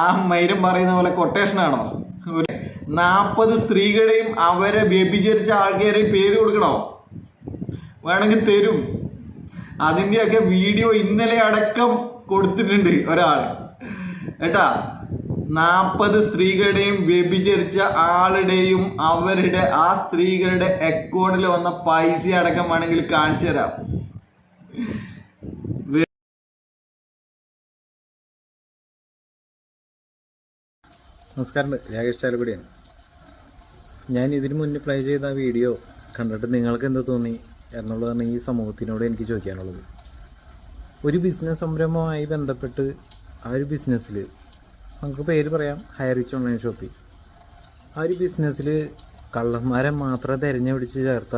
ആ മൈരം പറയുന്ന പോലെ കൊട്ടേഷനാണോ ഒരു നാൽപ്പത് സ്ത്രീകളെയും അവരെ വ്യഭിചരിച്ച ആൾക്കാരെയും പേര് കൊടുക്കണോ? വേണമെങ്കിൽ തരും. അതിന്റെയൊക്കെ വീഡിയോ ഇന്നലെ അടക്കം കൊടുത്തിട്ടുണ്ട് ഒരാൾ. കേട്ടാ? നാൽപ്പത് സ്ത്രീകളുടെയും വ്യഭിചരിച്ച ആളുടെയും അവരുടെ ആ സ്ത്രീകളുടെ അക്കൗണ്ടിൽ വന്ന പൈസ അടക്കം വേണമെങ്കിൽ കാണിച്ചു തരാം. നമസ്കാരം രാകേഷ് ചാലക്കുടിയാണ്. ഞാൻ ഇതിന് മുന്നേ പ്ലേ ചെയ്ത വീഡിയോ കണ്ടിട്ട് നിങ്ങൾക്ക് എന്ത് തോന്നി എന്നുള്ളതാണ് ഈ സമൂഹത്തിനോട് എനിക്ക് ചോദിക്കാനുള്ളത്. ഒരു ബിസിനസ് സംരംഭവുമായി ബന്ധപ്പെട്ട് ആ ഒരു ബിസിനസ്സിൽ നമുക്ക് പേര് പറയാം ഹയർ റിച്ച് ഓൺലൈൻ ഷോപ്പിംഗ് ആ ഒരു ബിസിനസ്സിൽ കള്ളന്മാരെ മാത്രം തിരഞ്ഞു പിടിച്ച് ചേർത്ത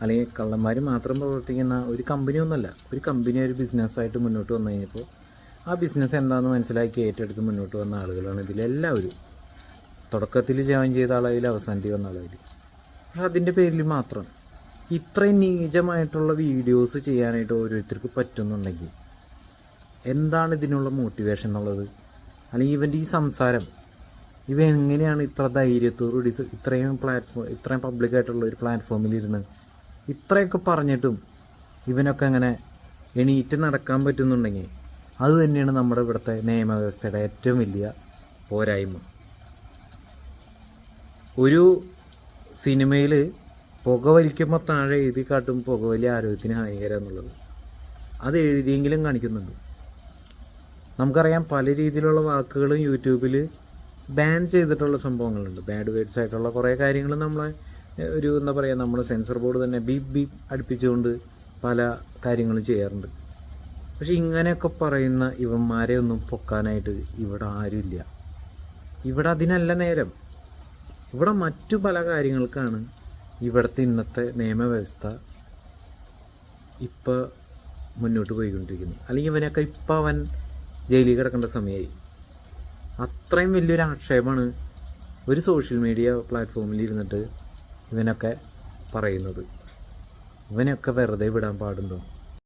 അല്ലെങ്കിൽ കള്ളന്മാർ മാത്രം പ്രവർത്തിക്കുന്ന ഒരു കമ്പനി ഒന്നുമല്ല ഒരു കമ്പനി ഒരു ബിസിനസ്സായിട്ട് മുന്നോട്ട് വന്നു കഴിഞ്ഞപ്പോൾ ആ ബിസിനസ് എന്താണെന്ന് മനസ്സിലാക്കി ഏറ്റെടുത്ത് മുന്നോട്ട് വന്ന ആളുകളാണ് ഇതിലെല്ലാവരും. തുടക്കത്തിൽ ജോയിൻ ചെയ്ത ആളായാലും അവസാനത്തിൽ വന്ന പക്ഷെ അതിന്റെ പേരിൽ മാത്രം. ഇത്രയും നീചമായിട്ടുള്ള വീഡിയോസ് ചെയ്യാനായിട്ട് ഓരോരുത്തർക്ക് പറ്റുന്നുണ്ടെങ്കിൽ എന്താണ് ഇതിനുള്ള മോട്ടിവേഷൻ എന്നുള്ളത്? അല്ലെങ്കിൽ ഇവന്റെ ഈ സംസാരം ഇവ എങ്ങനെയാണ് ഇത്ര ധൈര്യത്തോടുകൂടി ഇത്രയും പ്ലാറ്റ്ഫോം ഇത്രയും പബ്ലിക്കായിട്ടുള്ള ഒരു പ്ലാറ്റ്ഫോമിലിരുന്ന് ഇത്രയൊക്കെ പറഞ്ഞിട്ടും ഇവനൊക്കെ അങ്ങനെ എണീറ്റ് നടക്കാൻ പറ്റുന്നുണ്ടെങ്കിൽ അത് തന്നെയാണ് നമ്മുടെ ഇവിടുത്തെ നിയമവ്യവസ്ഥയുടെ ഏറ്റവും വലിയ പോരായ്മ. ഒരു സിനിമയിൽ പുക വലിക്കുമ്പോൾ താഴെ എഴുതി കാട്ടും പുകവലി ആരോഗ്യത്തിന് ഹാനികരം എന്നുള്ളത്. അത് എഴുതിയെങ്കിലും കാണിക്കുന്നുണ്ട്. നമുക്കറിയാം പല രീതിയിലുള്ള വാക്കുകളും യൂട്യൂബിൽ ബാൻ ചെയ്തിട്ടുള്ള സംഭവങ്ങളുണ്ട്. ബാഡ് വേർഡ്സ് ആയിട്ടുള്ള കുറേ കാര്യങ്ങൾ നമ്മളെ ഒരു എന്താ പറയുക നമ്മൾ സെൻസർ ബോർഡ് തന്നെ ബീപ് ബീപ് അടുപ്പിച്ചുകൊണ്ട് പല കാര്യങ്ങളും ചെയ്യാറുണ്ട്. പക്ഷെ ഇങ്ങനെയൊക്കെ പറയുന്ന ഇവന്മാരെ ഒന്നും പൊക്കാനായിട്ട് ഇവിടെ ആരുമില്ല. ഇവിടെ അതിനല്ല നേരം. ഇവിടെ മറ്റു പല കാര്യങ്ങൾക്കാണ് ഇവിടുത്തെ ഇന്നത്തെ നിയമവ്യവസ്ഥ ഇപ്പോൾ മുന്നോട്ട് പോയിക്കൊണ്ടിരിക്കുന്നത്. അല്ലെങ്കിൽ ഇവനൊക്കെ ഇപ്പോൾ അവൻ ജയിലിൽ കിടക്കേണ്ട സമയമായി അത്രയും വലിയൊരു ആക്ഷേപമാണ് ഒരു സോഷ്യൽ മീഡിയ പ്ലാറ്റ്ഫോമിൽ ഇരുന്നിട്ട് ഇവനൊക്കെ പറയുന്നത്. ഇവനൊക്കെ വെറുതെ വിടാൻ പാടുണ്ടോ?